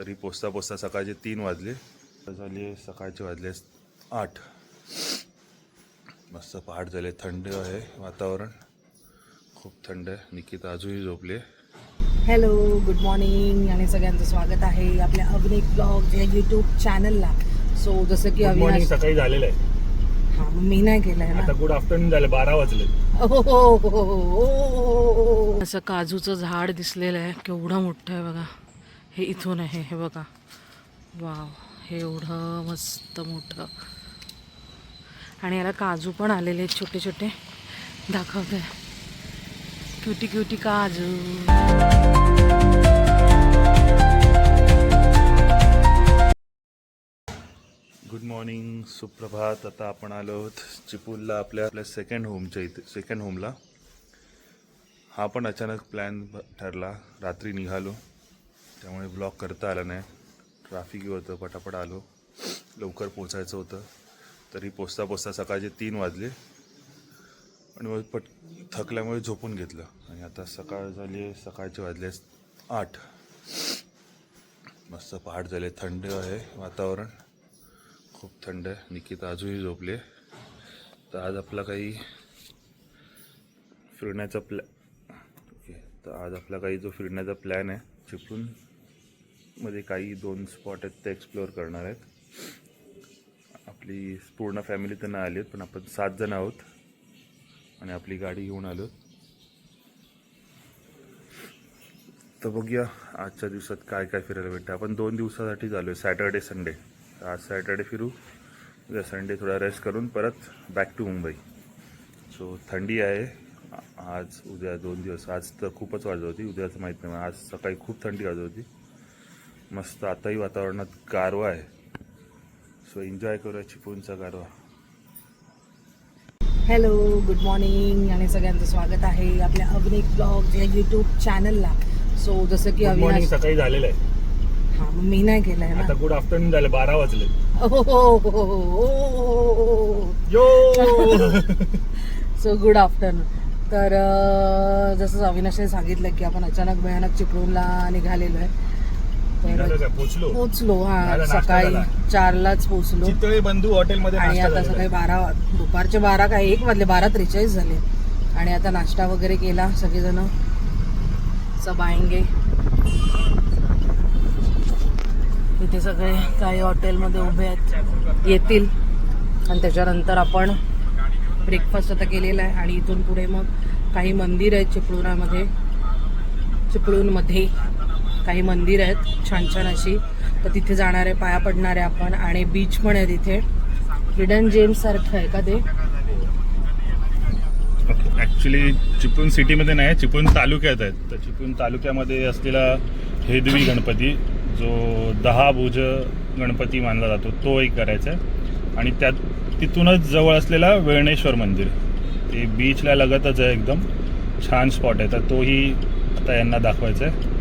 तरी पोचता पोचता सकाळचे तीन वाजले. झाले सकाळचे वाजले आठ. मस्त पहाट झाले. थंड आहे वातावरण. खूप थंड आहे. निकिता अजूनही झोपले हॅलो गुड मॉर्निंग आणि सगळ्यांचं स्वागत आहे आपल्या अभिनेक ब्लॉग या यूट्यूब चॅनलला सो जसं की मॉर्निंग अविनाश सकाळी झालेलं आहे. हा मग मी नाही केलंय ना? आता गुड आफ्टरनून झालं बारा वाजले. असं काजूचं झाड दिसलेलं आहे. केवढं मोठं आहे बघा. हे इथून आहे हे बघा. वाव हे एवढं मस्त मोठं. आणि याला काजू पण आलेले आहेत छोटे छोटे. दाखवते. क्युटी क्युटी काजू. गुड मॉर्निंग सुप्रभात. आता आपण आलो आहोत चिपूलला आपल्या आपल्या सेकंड होमच्या इथे सेकंड होमला हा पण अचानक प्लॅन ठरला. रात्री निघालो. त्यामुळे ब्लॉक करता आला नाही. ट्रॅफिक होतं पटापट आलो. लवकर पोचायचं होतं. तरी पोचता पोचता सकाळचे तीन वाजले. आणि मग पट थकल्यामुळे झोपून घेतलं. आणि आता सकाळ झाली सकाळचे वाजले आठ. मस्त पहाट झाले. थंड आहे वातावरण. खूप थंड आहे. निकिता अजूनही झोपले तर आज आपला काही फिरण्याचा प्लॅ ओके. तर आज आपला काही जो फिरण्याचा प्लॅन आहे चिपळूण मध्ये काही दोन स्पॉट आहेत ते एक्सप्लोअर करणार आहेत. आपली पूर्ण फॅमिली तर नाही आली आहेत पण आपण सात जण आहोत. आणि आपली गाडी घेऊन आलो तर बघूया आजच्या दिवसात काय काय फिरायला भेटतं. आपण दोन दिवसासाठी झालो आहे सॅटर्डे संडे आज सॅटर्डे फिरू उद्या संडे थोडा रेस्ट करून परत बॅक टू मुंबई. सो थंडी आहे. आज उद्या दोन दिवस. आज तर खूपच वाजत होती. उद्याचं माहीत नाही आज सकाळी खूप थंडी वाजत होती. मस्त आताही वातावरणात गारवा आहे. सो एन्जॉय करूया चिपळूणचा गारवा. हॅलो गुड मॉर्निंग आणि सगळ्यांचं स्वागत आहे आपल्या अभिनेक ब्लॉग या यूट्यूब चॅनलला सो जसं की मॉर्निंग अविनाश सकाळी झालेलं आहे. हा मग मी नाही केलंय ना? आता गुड आफ्टरनून झालं बारा वाजले. यो सो गुड आफ्टरनून तर जसं अविनाशने सांगितलं की आपण अचानक भयानक चिपळूणला निघालेलो आहे. तर पोचलो. हा सकाळी. चारलाच पोचलो. चितळे बंधू हॉटेलमध्ये आणि आता सकाळी. बारा दुपारचे बारा काय एक वाजले बारा त्रेचाळीस झाले. आणि आता नाश्ता वगैरे केला सगळेजण. सब आएंगे इथे सगळे काही हॉटेलमध्ये उभे आहेत येतील. आणि त्याच्यानंतर आपण ब्रेकफास्ट आता केलेला आहे. आणि इथून पुढे मग काही मंदिर आहेत चिपळुणामध्ये. चिपळूणमध्ये. काही मंदिर आहेत छान छान अशी. तर तिथे जाणारे पाया पडणारे आपण आणि बीच पण आहे तिथे. हिडन जेम्स सारखं आहे का ते? ऍक्च्युली चिपळूण सिटीमध्ये नाही चिपळूण तालुक्यात आहेत. तर चिपळूण तालुक्यामध्ये असलेला हेदवी गणपती जो दहा भुज गणपती मानला जातो तो एक करायचा आहे. आणि त्यात तिथूनच जवळ असलेला वेळणेश्वर मंदिर. ते बीचला लगतच आहे एकदम. छान स्पॉट आहे. तर तोही आता यांना दाखवायचा आहे.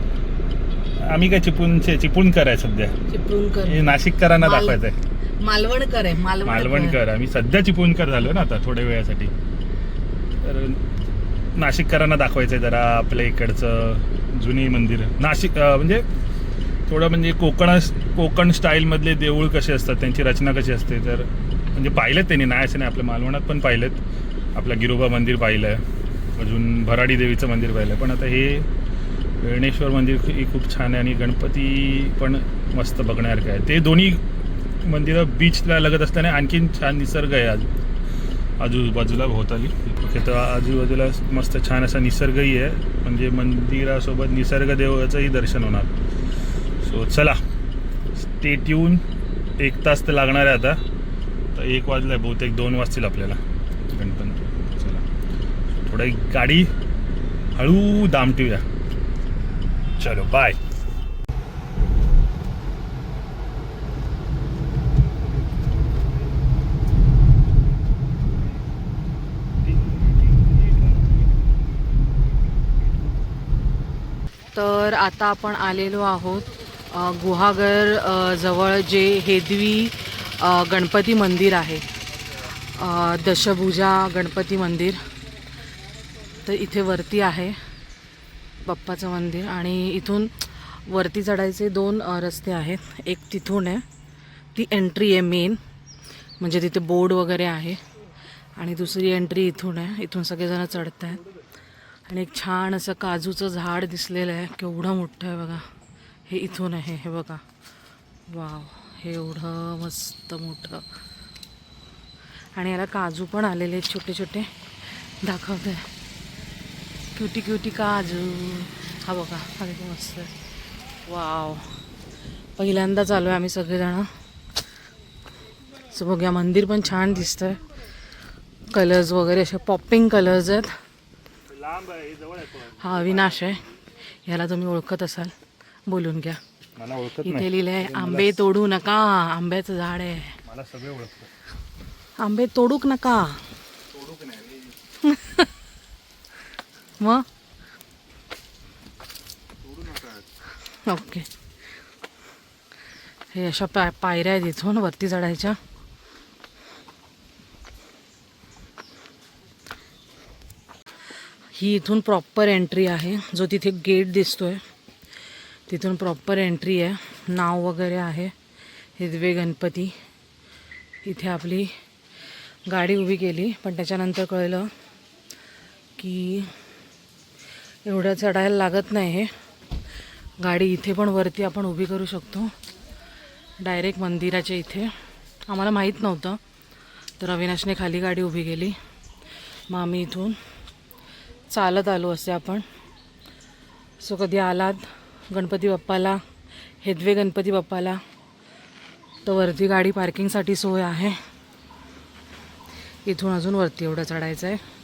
आम्ही काय चिपळूणचे चिपळूणकर आहे सध्या. चिपळूणकर हे नाशिककरांना माल- दाखवायचं आहे मालवणकर आहे मालवणकर. आम्ही सध्या चिपळूणकर झालो ना आता थोड्या वेळासाठी. तर नाशिककरांना दाखवायचं आहे जरा आपल्या इकडचं जुनी मंदिर. नाशिक अं, म्हणजे थोडं म्हणजे कोकण कोकण स्टाईलमधले देऊळ कसे असतात त्यांची रचना कशी असते तर म्हणजे पाहिलेत त्यांनी. नाही असं नाही आपल्या मालवणात पण पाहिलेत. आपलं गिरोबा मंदिर पाहिलं. अजून भराडी देवीचं मंदिर पाहिलं. पण आता हे वेणेश्वर मंदिर ही खूप छान आहे आणि गणपती पण मस्त बघण्यासारखं आहे. ते दोन्ही मंदिरं बीचला लगत असताना आणखीन छान निसर्ग आहे आज. आजूबाजूला भोवताली ओके तर आजूबाजूला मस्त छान असा निसर्गही आहे. म्हणजे मंदिरासोबत निसर्ग देवाचंही दर्शन होणार. सो चला. स्टेट येऊन एक तास तर लागणार आहे आता. तर एक वाजलं आहे बहुतेक. दोन वाजतील आपल्याला. गणपती. चला. थोडं एक गाडी हळू दामटूया चलो बाय तर आता आपण आलेलो आहोत गुहागर जवळ जे हेदवी गणपती मंदिर आहे. दशभुजा गणपती मंदिर. तर इथे वरती आहे. बाप्पाचं मंदिर आणि इथून वरती चढायचे दोन रस्ते आहेत. एक तिथून आहे. ती एंट्री आहे मेन म्हणजे तिथे बोर्ड वगैरे आहे. आणि दुसरी एंट्री इथून आहे. इथून सगळेजणं चढत आहेत आणि एक छान असं काजूचं झाड दिसलेलं आहे. केवढं मोठं आहे बघा. हे इथून आहे. हे बघा. वाव. हे एवढं मस्त मोठं. आणि याला काजू पण आलेले आहेत छोटे छोटे दाखवते. क्युटी क्युटी काजू. हा बघा हा किती मस्त आहे. वाव पहिल्यांदा चालू आहे आम्ही सगळेजण. असं बघूया मंदिर पण छान दिसतंय. कलर्स वगैरे असे पॉपिंग कलर्स आहेत. आहे आहे हा अविनाश आहे. याला तुम्ही ओळखत असाल. बोलून घ्या. इथे लिहिलंय आंबे तोडू नका आंब्याचं झाड आहे. आंबे तोडूक नका. मग ओके हे अशा पाय पायऱ्या आहेत इथून वरती चढायच्या. ही इथून प्रॉपर एंट्री आहे. जो तिथे गेट दिसतोय तिथून प्रॉपर एंट्री आहे. नाव वगैरे आहे. हिरवे गणपती. इथे आपली गाडी उभी केली पण त्याच्यानंतर कळलं की एवढं चढायला लागत नाही हे. गाडी इथे पण वरती आपण उभी करू शकतो. डायरेक्ट मंदिराच्या इथे. आम्हाला माहीत नव्हतं तर अविनाशने खाली गाडी उभी केली. मग आम्ही इथून चालत आलो असे आपण. सो कधी आलात? गणपती बाप्पाला हेदवे गणपती बाप्पाला. तर वरती गाडी पार्किंगसाठी सोय आहे. इथून अजून वरती एवढं चढायचं आहे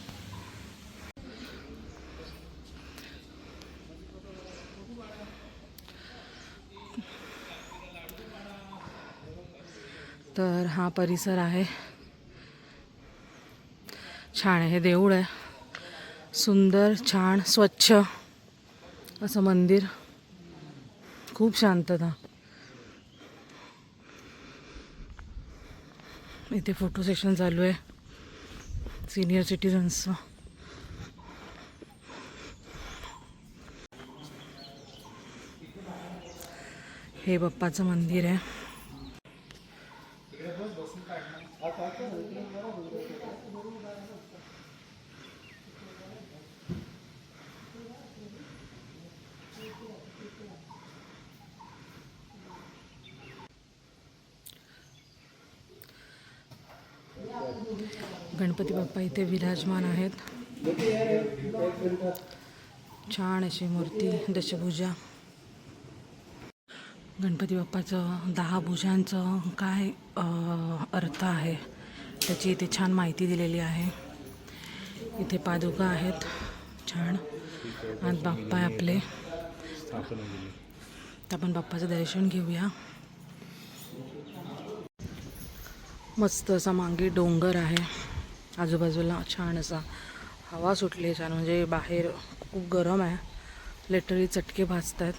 तर हा परिसर आहे. छान आहे. हे देऊळ आहे. सुंदर छान स्वच्छ असं मंदिर. खूप शांतता. इथे फोटो सेशन चालू आहे. सिनियर सिटीजन्सचं हे बाप्पाचं मंदिर आहे. गणपती बाप्पा इथे विराजमान आहेत. छान अशी मूर्ती दशभुजा. गणपती बाप्पाचं दहा भुजांचं काय अर्थ आहे त्याची इथे छान माहिती दिलेली आहे. इथे पादुका आहेत. छान. आज बाप्पा आपले. आपण बाप्पाचं दर्शन घेऊया. मस्त असा मागे डोंगर आहे. आजूबाजूला छान असा हवा सुटली आहे छान म्हणजे बाहेर खूप गरम आहे. लिटरली चटके भाजत आहेत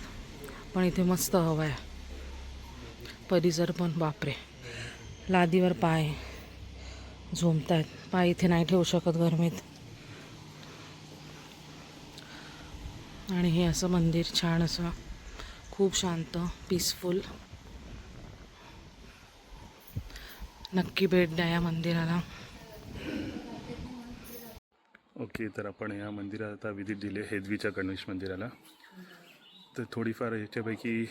पण इथे मस्त हवा आहे. परिसर पण बापरे. लादीवर पाय झोंबत आहेत पाय इथे नाही ठेवू शकत गरमीत. आणि हे असं मंदिर छान असं खूप शांत पीसफुल नक्की भेट द्या या मंदिराला. ओके तर आपण या मंदिरात आता विजिट दिली हेदवीच्या गणेश मंदिराला. तर थोडीफार ह्याच्यापैकी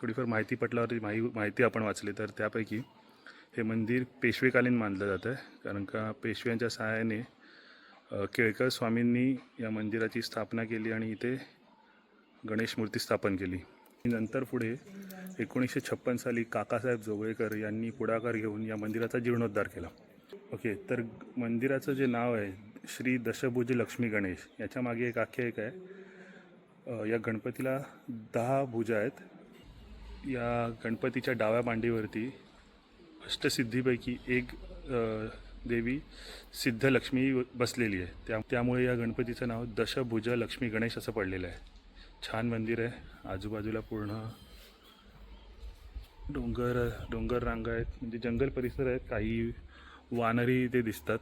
थोडीफार माहिती पटल्यावरती माही माहिती आपण वाचली तर त्यापैकी हे मंदिर पेशवेकालीन मानलं जातं आहे. कारण का पेशव्यांच्या सहाय्याने केळकर स्वामींनी या मंदिराची स्थापना केली आणि इथे गणेश मूर्ती स्थापन केली. नंतर पुढे एकोणीसशे छप्पन साली काकासाहेब जोगळेकर यांनी पुढाकार घेऊन या मंदिराचा जीर्णोद्धार केला. ओके तर मंदिराचं जे नाव आहे श्री दशभुज लक्ष्मी गणेश याच्या मागे एक आख्यायिका आहे. या गणपतीला दहा भुजा आहेत. या गणपतीच्या डाव्या मांडीवरती अष्टसिद्धीपैकी एक अ, देवी सिद्धलक्ष्मी बसलेली आहे. त्या त्यामुळे या गणपतीचं नाव दशभुज लक्ष्मी गणेश असं पडलेलं आहे. छान मंदिर आहे. आजूबाजूला पूर्ण डोंगर डोंगर रांगा आहेत. म्हणजे जंगल परिसर आहेत. काही वानरी इथे दिसतात.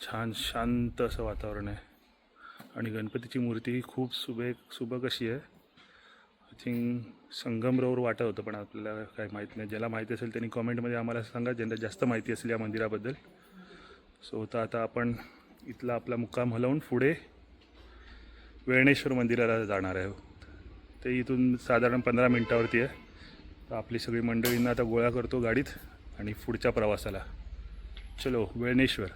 छान शांत असं वातावरण आहे. आणि गणपतीची मूर्ती ही खूप सुबेक सुबक अशी आहे. आय थिंक संगमरवर वाटत होतं पण आपल्याला काय माहीत नाही. ज्याला माहिती असेल त्यांनी कॉमेंटमध्ये आम्हाला सांगा. ज्यांना जास्त माहिती असेल या मंदिराबद्दल. सो आता आता आपण इथला आपला मुक्काम हलवून पुढे वेळणेश्वर मंदिराला जाणार आहे हो. ते इथून साधारण पंधरा मिनटावरती आहे. तर आपली सगळी मंडळींना आता गोळा करतो गाडीत आणि पुढच्या प्रवासाला. चलो वेळणेश्वर.